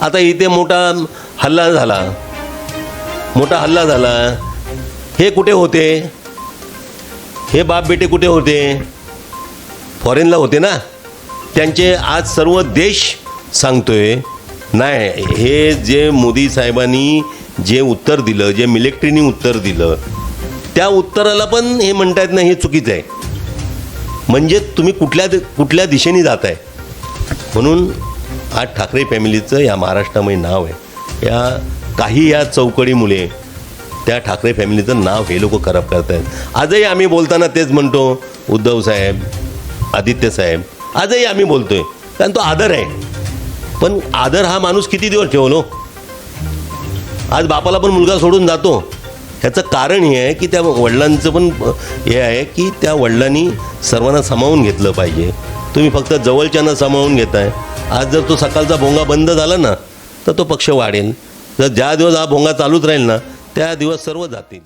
आता इथे मोठा हल्ला झाला. मोठा हल्ला झाला. हे कुठे होते? हे बाप बेटे कुठे होते? फॉरेनला होते ना? त्यांचे आज सर्व देश सांगतोय. नाही हे जे मोदी साहेबांनी जे उत्तर दिलं जे मिलिटरीनी उत्तर दिलं त्या उत्तराला पण हे म्हणतायत ना हे चुकीचं आहे. म्हणजे तुम्ही कुठल्या दि- कुठल्या दिशेने जात आहे म्हणून आज ठाकरे फॅमिलीचं या महाराष्ट्रामध्ये नाव आहे. या काही या चौकडी मुले त्या ठाकरे फॅमिलीचं नाव हे लोक खराब करत आहेत आजही आम्ही बोलताना तेच म्हणतो उद्धव साहेब आदित्य साहेब आजही आम्ही बोलतोय. कारण तो आदर आहे. पण आदर हा माणूस किती दिवस ठेवलो? आज बापाला पण मुलगा सोडून जातो. ह्याचं कारण हे आहे की त्या वडिलांचं पण हे आहे की त्या वडिलांनी सर्वांना सामावून घेतलं पाहिजे. तुम्ही फक्त जवळच्यानं सामावून घेताय. आज जर तो सकाळचा भोंगा बंद झाला ना तर तो पक्ष वाढेल. जर ज्या दिवस हा भोंगा चालूच राहील ना त्या दिवस सर्व जातील.